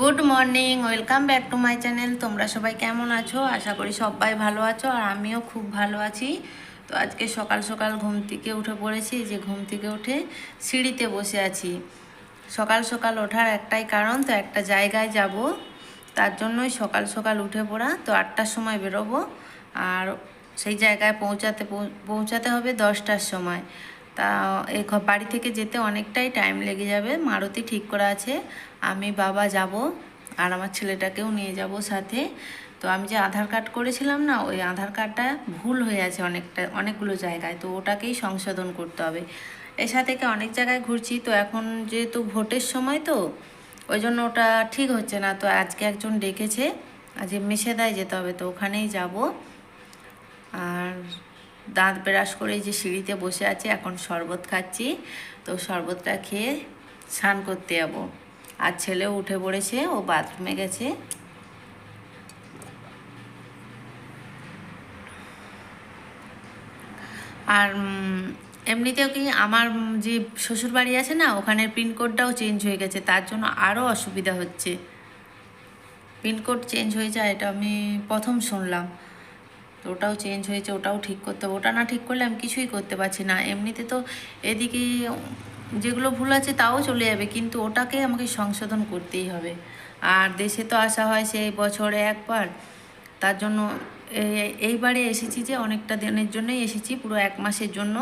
Good morning welcome back to my channel তোমরা সবাই কেমন আছো? আশা করি সবাই ভালো আছো আর আমিও খুব ভালো আছি। তো আজকে সকাল সকাল ঘুম থেকে উঠে পড়েছি যে ঘুম থেকে উঠে সিঁড়িতে বসে আছি। সকাল সকাল ওঠার একটাই কারণ, তো একটা জায়গায় যাব। তার জন্যই সকাল সকাল উঠে পড়া, তো আটটার সময় বেরোবো। আর সেই জায়গায় পৌঁছাতে পৌঁছাতে হবে দশটার সময়। তা এ বাড়ি থেকে যেতে অনেকটাই টাইম লেগে যাবে। মারুতি ঠিক করা আছে। আমি বাবা যাব আর আমার ছেলেটাকেও নিয়ে যাব সাথে। তো আমি যে আধার কার্ড করেছিলাম না, ওই আধার কার্ডটা ভুল হয়ে আছে অনেকটা, অনেকগুলো জায়গায়। তো ওটাকেই সংশোধন করতে হবে। এসা থেকে অনেক জায়গায় ঘুরছি। তো এখন যেহেতু ভোটের সময় তো, ওই জন্য ওটা ঠিক হচ্ছে না। তো আজকে একজন ডেকেছে আজ মেশেদায় যেতে হবে। তো ওখানেই যাব। আর দাঁত ব্রাশ করে যে সিঁড়িতে বসে আছে, এখন শরবত খাচ্ছি। তো শরবতটা খেয়ে স্নান করতে যাব। আর ছেলেও উঠে পড়েছে, ও বাথরুমে গেছে। আর এমনিতেও কি আমার যে শ্বশুর বাড়ি আছে না, ওখানের পিনকোডটাও চেঞ্জ হয়ে গেছে, তার জন্য আরও অসুবিধা হচ্ছে। পিনকোড চেঞ্জ হয়ে যায়, এটা আমি প্রথম শুনলাম। তো ওটাও চেঞ্জ হয়েছে, ওটাও ঠিক করতে হবে। ওটা না ঠিক করলে আমি কিছুই করতে পারছি না। এমনিতে তো এদিকে যেগুলো ভুল আছে তাও চলে যাবে, কিন্তু ওটাকে আমাকে সংশোধন করতেই হবে। আর দেশে তো আসা হয় সেই বছরে একবার। তার জন্য এইবারে এসেছি যে অনেকটা দিনের জন্যই এসেছি, পুরো এক মাসের জন্য।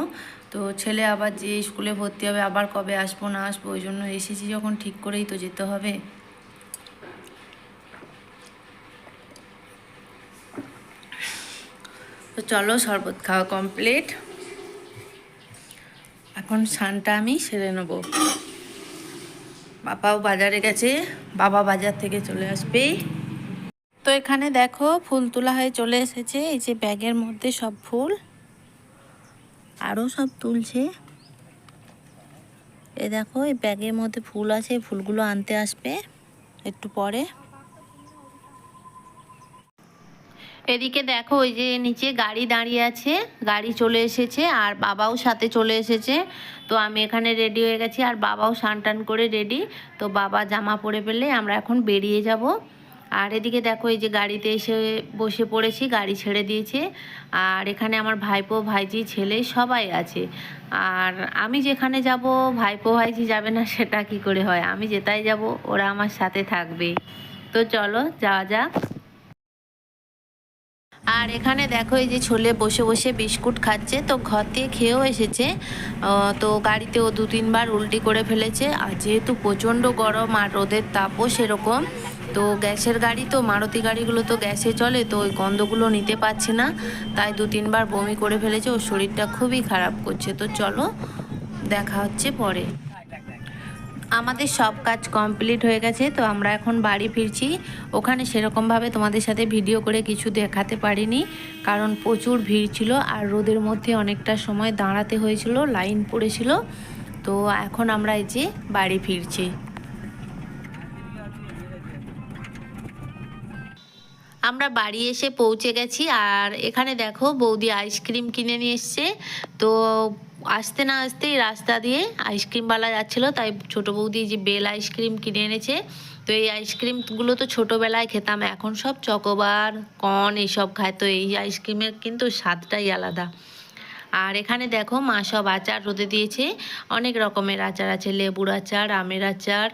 তো ছেলে আবার যে স্কুলে ভর্তি হবে, আবার কবে আসব না আসব, ওই জন্য এসেছি যখন ঠিক করেই তো যেতে হবে। তো চলো শরবত খাওয়া কমপ্লিট এখন স্নানটা আমি সেরে নেব। বাবাও বাজারে গেছে, বাবা বাজার থেকে চলে আসবে। তো এখানে দেখো ফুল তোলা হয়ে চলে এসেছে, এই যে ব্যাগের মধ্যে সব ফুল। আরও সব তুলছে। এ দেখো, এই ব্যাগের মধ্যে ফুল আছে, ফুলগুলো আনতে আসবে একটু পরে। এদিকে দেখো ওই যে নিচে গাড়ি দাঁড়িয়ে আছে, গাড়ি চলে এসেছে আর বাবাও সাথে চলে এসেছে। তো আমি এখানে রেডি হয়ে গেছি আর বাবাও স্নান টান করে রেডি তো বাবা জামা পরে পেলে আমরা এখন বেরিয়ে যাব। আর এদিকে দেখো এই যে গাড়িতে এসে বসে পড়েছি, গাড়ি ছেড়ে দিয়েছে। আর এখানে আমার ভাইপো, ভাইজি, ছেলে সবাই আছে। আর আমি যেখানে যাব, ভাইপো, ভাইজি যাবে না, সেটা কি করে হয়? আমি যেটাই যাব, ওরা আমার সাথে থাকবে। তো চলো যাওয়া যাক। আর এখানে দেখো এই যে ছোলে বসে বসে বিস্কুট খাচ্ছে, তো ঘর থেকে খেয়েও এসেছে। তো গাড়িতে ও দু তিনবার উল্টি করে ফেলেছে। আর যেহেতু প্রচণ্ড গরম আর রোদের তাপও সেরকম, তো গ্যাসের গাড়ি তো, মারুতি গাড়িগুলো তো গ্যাসে চলে, তো ওই গন্ধগুলো নিতে পারছে না। তাই দু তিনবার বমি করে ফেলেছে, ওর শরীরটা খুবই খারাপ করছে। তো চলো, দেখা হচ্ছে পরে। আমাদের সব কাজ কমপ্লিট হয়ে গেছে, তো আমরা এখন বাড়ি ফিরছি। ওখানে সেরকমভাবে তোমাদের সাথে ভিডিও করে কিছু দেখাতে পারিনি, কারণ প্রচুর ভিড় ছিল আর রোদের মধ্যে অনেকটা সময় দাঁড়াতে হয়েছিল, লাইন পড়েছিল। তো এখন আমরা এই যে বাড়ি ফিরছি। আমরা বাড়ি এসে পৌঁছে গেছি আর এখানে দেখো বৌদি আইসক্রিম কিনে নিয়ে এসছে, তো আসতে না আসতেই রাস্তা দিয়ে আইসক্রিমওয়ালা যাচ্ছিল, তাই ছোট বৌদি যে বেল আইসক্রিম কিনে এনেছে। তো এই আইসক্রিমগুলো তো ছোটোবেলায় খেতাম, এখন সব চকোবার কর্ন এইসব খায়, তো এই আইসক্রিমের কিন্তু স্বাদটাই আলাদা। আর এখানে দেখো মা সব আচার রোদে দিয়েছে, অনেক রকমের আচার আছে, লেবুর আচার, আমের আচার।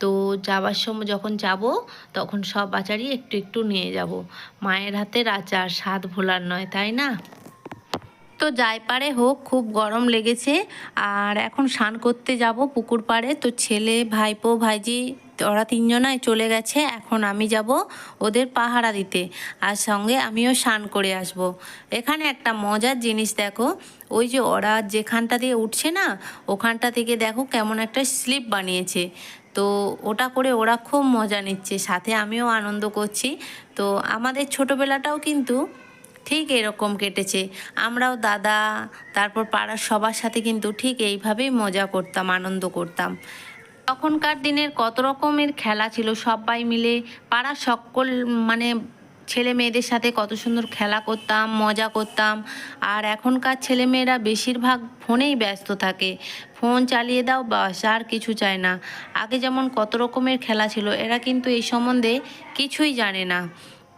তো যাওয়ার সময় যখন যাব, তখন সব আচারই একটু একটু নিয়ে যাব। মায়ের হাতের আচার, স্বাদ ভোলার নয়, তাই না? তো যাই পারে হোক, খুব গরম লেগেছে। আর এখন স্নান করতে যাব পুকুর পাড়ে। তো ছেলে, ভাইপো, ভাইজি, ওরা তিনজনাই চলে গেছে। এখন আমি যাব ওদের পাহারা দিতে। আর সঙ্গে আমিও স্নান করে আসব। এখানে একটা মজার জিনিস দেখো, ওই যে ওরা যেখানটা দিয়ে উঠছে না, ওখানটা থেকে দেখো কেমন একটা স্লিপ বানিয়েছে। তো ওটা করে ওরা খুব মজা নিচ্ছে, সাথে আমিও আনন্দ করছি। তো আমাদের ছোটোবেলাটাও কিন্তু ঠিক এরকম কেটেছে। আমরাও দাদা, তারপর পাড়ার সবার সাথে কিন্তু ঠিক এইভাবেই মজা করতাম, আনন্দ করতাম। তখনকার দিনের কত রকমের খেলা ছিল, সবাই মিলে পাড়ার সকল মানে ছেলে মেয়েদের সাথে কত সুন্দর খেলা করতাম, মজা করতাম। আর এখনকার ছেলে মেয়েরা বেশিরভাগ ফোনেই ব্যস্ত থাকে। ফোন চালিয়ে দাও বাস, আর কিছু চায় না। আগে যেমন কত রকমের খেলা ছিল, এরা কিন্তু এই সম্বন্ধে কিছুই জানে না।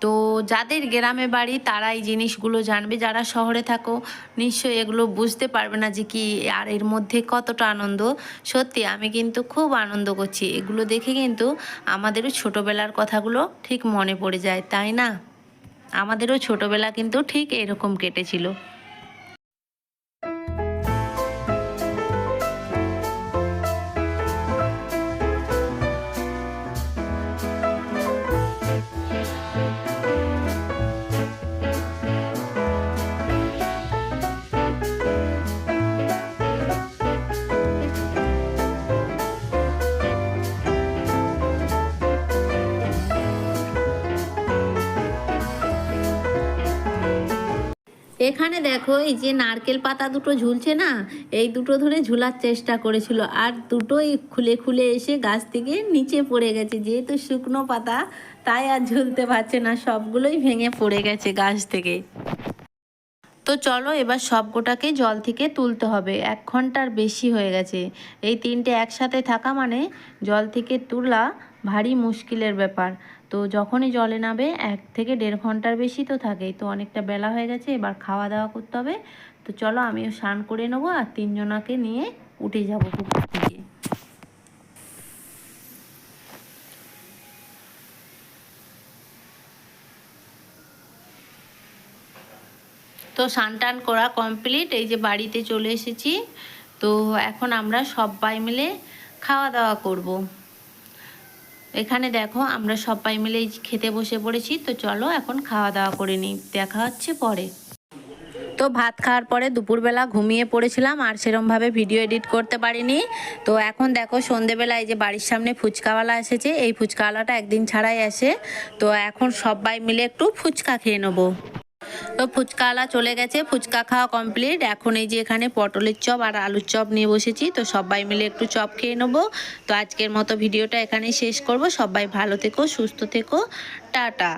তো যাদের গ্রামে বাড়ি, তারা এই জিনিসগুলো জানবে। যারা শহরে থাকো, নিশ্চয়ই এগুলো বুঝতে পারবে না যে কি আর এর মধ্যে কতটা আনন্দ। সত্যি, আমি কিন্তু খুব আনন্দ করছি। এগুলো দেখে কিন্তু আমাদেরও ছোটোবেলার কথাগুলো ঠিক মনে পড়ে যায়, তাই না? আমাদেরও ছোটোবেলা কিন্তু ঠিক এরকম কেটেছিল। এখানে দেখো, এই যে নারকেল পাতা দুটো ঝুলছে না, এই দুটো ধরে ঝুলার চেষ্টা করেছিল। আর দুটোই খুলে খুলে এসে গাছ থেকে নিচে পড়ে গেছে, যেহেতু শুকনো পাতা, তাই আর ঝুলতে পারছে না, সবগুলোই ভেঙে পড়ে গেছে গাছ থেকে। তো চলো, এবার সবকটাকে জল থেকে তুলতে হবে, এক ঘণ্টার বেশি হয়ে গেছে। এই তিনটে একসাথে থাকা মানে জল থেকে তোলা ভারী মুশকিলের ব্যাপার। তো যখনই জলে নাবে এক থেকে দেড় ঘণ্টার বেশি তো থাকেই। তো অনেকটা বেলা হয়ে গেছে, এবার খাওয়া দাওয়া করতে হবে। তো চলো আমিও স্নান করে নেব আর তিনজনাকে নিয়ে উঠে যাব পুকুর থেকে। তো স্নান টান করা কমপ্লিট, এই যে বাড়িতে চলে এসেছি। তো এখন আমরা সবাই মিলে খাওয়া দাওয়া করব। এখানে দেখো, আমরা সবাই মিলে খেতে বসে পড়েছি, তো চলো এখন খাওয়া দাওয়া করে নিই। দেখা হচ্ছে পরে। তো ভাত খাওয়ার পরে দুপুরবেলা ঘুমিয়ে পড়েছিলাম, আর সেরমভাবে ভিডিও এডিট করতে পারিনি। তো এখন দেখো, সন্ধেবেলা এই যে বাড়ির সামনে ফুচকাওয়ালা এসেছে, এই ফুচকাওয়ালাটা একদিন ছাড়াই আসে। তো এখন সবাই মিলে একটু ফুচকা খেয়ে নেব। তো ফুচকাওয়ালা চলে গেছে, ফুচকা খাওয়া কমপ্লিট এখন এই যে এখানে পটলের চপ আর আলুর চপ নিয়ে বসেছি, তো সবাই মিলে একটু চপ খেয়ে নেব। তো আজকের মতো ভিডিওটা এখানেই শেষ করব। সবাই ভালো থেকো, সুস্থ থেকো। টাটা।